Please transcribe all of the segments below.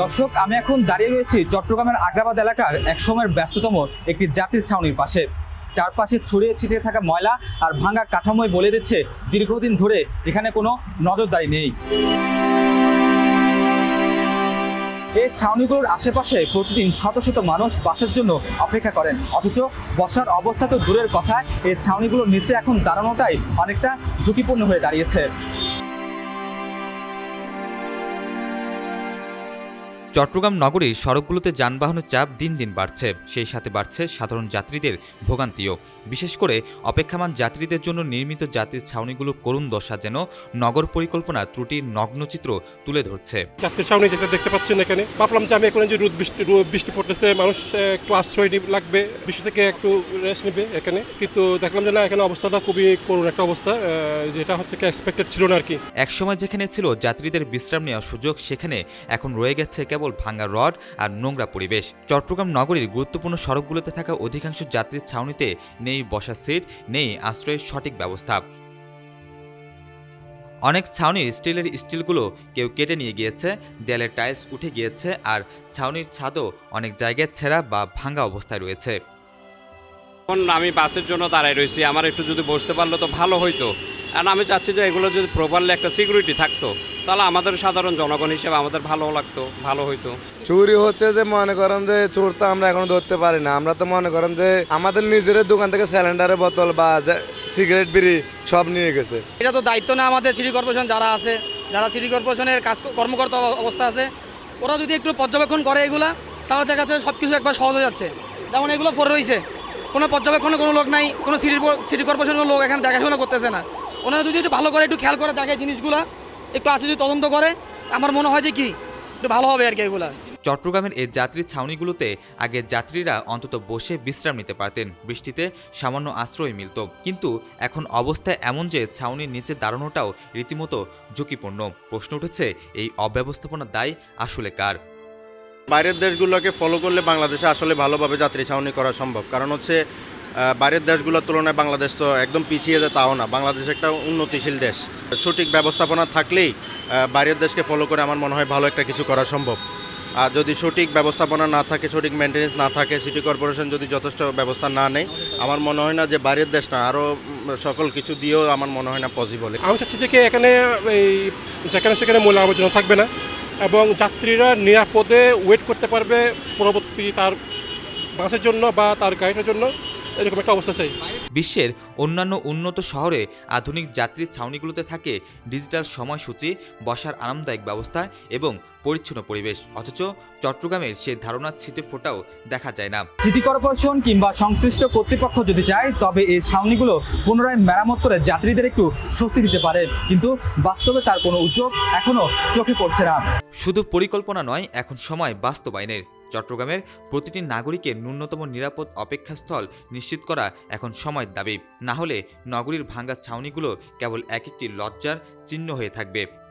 দর্শক, আমি এখন দাঁড়িয়ে রয়েছি চট্টগ্রামের আগ্রাবাদ এলাকার এক সময়ের ব্যস্ততম একটি জাতির ছাউনির পাশে। চারপাশে ছড়িয়ে ছিটিয়ে থাকা ময়লা আর ভাঙা কাঠামোয় বলে দিচ্ছে, দীর্ঘদিন ধরে এখানে কোনো নজরদারি নেই। এই ছাউনিগুলোর আশেপাশে প্রতিদিন শত শত মানুষ বাসের জন্য অপেক্ষা করেন। অথচ বসার অবস্থা তো দূরের কথা এই ছাউনিগুলোর নিচে এখন দাঁড়ানোটাই অনেকটা ঝুঁকিপূর্ণ হয়ে দাঁড়িয়েছে। চট্টগ্রাম নগরীর সড়কগুলোতে যানবাহনের চাপ দিন দিন বাড়ছে। সেই সাথে বাড়ছে সাধারণ যাত্রীদের ভোগান্তিও। বিশেষ করে অপেক্ষামান যাত্রীদের জন্য নির্মিত যাত্রীর ছাউনিগুলোর করুণ দশা যেন নগর পরিকল্পনার ত্রুটির নগ্নচিত্র তুলে ধরছে। যাত্রীর সামনে যেটা দেখতে পাচ্ছেন এখানে ভাবলাম যে আমি এখন যে রোদ বৃষ্টি বৃষ্টি পড়তেছে মানুষ একটু আশ্রয় লাগবে বৃষ্টি থেকে একটু রেস্ট নেবে এখানে। কিন্তু দেখলাম যে না এখানে অবস্থাটা খুবই করুণ একটা অবস্থা যেটা হচ্ছে কি এক্সপেক্টেড ছিল না আর কি। একসময় যেখানে ছিল যাত্রীদের বিশ্রাম নেওয়ার সুযোগ সেখানে এখন রয়ে গেছে কেবল ভাঙা রড আর নোংরা পরিবেশ। চট্টগ্রাম নগরীর গুরুত্বপূর্ণ সড়কগুলোতে থাকা অধিকাংশ যাত্রীর ছাউনিতে নেই বসার সিট, নেই আশ্রয়ের সঠিক ব্যবস্থা। অনেক ছাউনির স্টিলের স্টিলগুলো কেউ কেটে নিয়ে গিয়েছে, দেয়ালের টাইলস উঠে গিয়েছে আর ছাউনির ছাদও অনেক জায়গায় ছেঁড়া বা ভাঙা অবস্থায় রয়েছে। এখন আমি বাসের জন্য দাঁড়ায় রয়েছি, আমার একটু যদি বসতে পারল তো ভালো হইতো। আর আমি চাচ্ছি যে এগুলো যদি প্রপারলি একটা সিকিউরিটি থাকতো। তাহলে আমাদের সাধারণ জনগণ হিসেবে আমাদের ভালো লাগতো ভালো হইতো। চুরি হচ্ছে যে মনে করেন যে চোর তো আমরা এখনও ধরতে পারি না। আমরা তো মনে করেন যে আমাদের নিজের দোকান থেকে সিলিন্ডারের বোতল বা সিগারেট বিড়ি সব নিয়ে গেছে। এটা তো দায়িত্ব না আমাদের সিটি কর্পোরেশন যারা আছে যারা সিটি কর্পোরেশনের কাজ কর্মকর্তা অব- অবস্থা আছে। ওরা যদি একটু পর্যবেক্ষণ করে এগুলা তাহলে দেখা যাচ্ছে সব কিছু একবার সহজ হয়ে যাচ্ছে। যেমন এগুলো ফোর রয়েছে কোনো পর্যবেক্ষণে কোনো লোক নাই কোনো সিটি সিটি কর্পোরেশনের লোক এখানে দেখাশোনা করতেছে না। ওনারা যদি একটু ভালো করে একটু খেয়াল করে দেখে জিনিসগুলা একটু আসে যদি তদন্ত করে আমার মনে হয় যে কি একটু ভালো হবে আর কি এগুলা। চট্টগ্রামের এই যাত্রী ছাউনিগুলোতে আগে যাত্রীরা অন্তত বসে বিশ্রাম নিতে পারতেন। বৃষ্টিতে সামান্য আশ্রয় মিলত। কিন্তু এখন অবস্থা এমন যে ছাউনির নিচে দাঁড়ানোটাও রীতিমতো ঝুঁকিপূর্ণ। প্রশ্ন উঠেছে এই অব্যবস্থাপনার দায় আসলে কার? বাইরের দেশগুলোকে ফলো করলে বাংলাদেশে আসলে ভালোভাবে যাত্রী ছাউনি করা সম্ভব। কারণ হচ্ছে বাইরের দেশগুলোর তুলনায় বাংলাদেশ তো একদম পিছিয়ে যায় তাও না। বাংলাদেশ একটা উন্নতিশীল দেশ। সঠিক ব্যবস্থাপনা থাকলেই বাইরের দেশকে ফলো করে আমার মনে হয় ভালো একটা কিছু করা সম্ভব। আর যদি সঠিক ব্যবস্থাপনা না থাকে, সঠিক মেনটেন্যান্স না থাকে সিটি কর্পোরেশন যদি যথেষ্ট ব্যবস্থা না নেয়, আমার মনে হয় না যে বাইরের দেশ না, আরও সকল কিছু দিয়েও আমার মনে হয় না পসিবল আমি চাচ্ছি যে এখানে, এই, যেখানে সেখানে ময়লা আবর্জনা থাকবে না, এবং যাত্রীরা নিরাপদে ওয়েট করতে পারবে পরবর্তী তার বাসের জন্য বা তার গাড়িটার জন্য। এরকম একটা অবস্থা চাই। বিশ্বের অন্যান্য উন্নত শহরে আধুনিক যাত্রী ছাউনিগুলোতে থাকে ডিজিটাল সময়সূচি বসার আরামদায়ক ব্যবস্থা এবং পরিচ্ছন্ন পরিবেশ। অথচ চট্টগ্রামের সে ধারণার ছিটে ফোটাও দেখা যায় না। সিটি কর্পোরেশন কিংবা সংশ্লিষ্ট কর্তৃপক্ষ যদি চায় তবে এই ছাউনিগুলো পুনরায় মেরামত করে যাত্রীদের একটু স্বস্তি দিতে পারে। কিন্তু বাস্তবে তার কোনো উদ্যোগ এখনও চোখে পড়ছে না। শুধু পরিকল্পনা নয় এখন সময় বাস্তবায়নের। চট্টগ্রামের প্রতিটি নাগরিকের ন্যূনতম নিরাপদ অপেক্ষাস্থল নিশ্চিত করা এখন সময়ের দাবি। না হলে নগরীর ভাঙ্গা ছাউনিগুলো কেবল এক একটি লজ্জার চিহ্ন হয়ে থাকবে।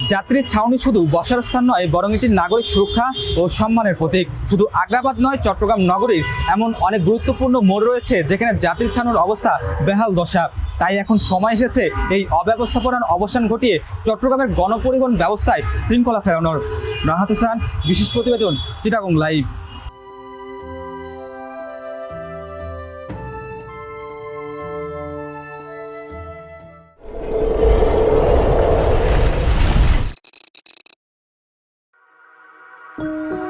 যাত্রীর ছাউনি শুধু বসার স্থান নয়, বরং এটি নাগরিক সুরক্ষা ও সম্মানের প্রতীক। শুধু আগ্রাবাদ নয়, চট্টগ্রাম নগরীর এমন অনেক গুরুত্বপূর্ণ মোড় রয়েছে, যেখানে যাত্রীর ছাউনির অবস্থা বেহাল দশা। তাই এখন সময় এসেছে এই অব্যবস্থাপনার অবসান ঘটিয়ে চট্টগ্রামের গণপরিবহন ব্যবস্থায় শৃঙ্খলা ফেরানোর। রাহাত হাসান, বিশেষ প্রতিবেদন, চিটাগং লাইভ। Música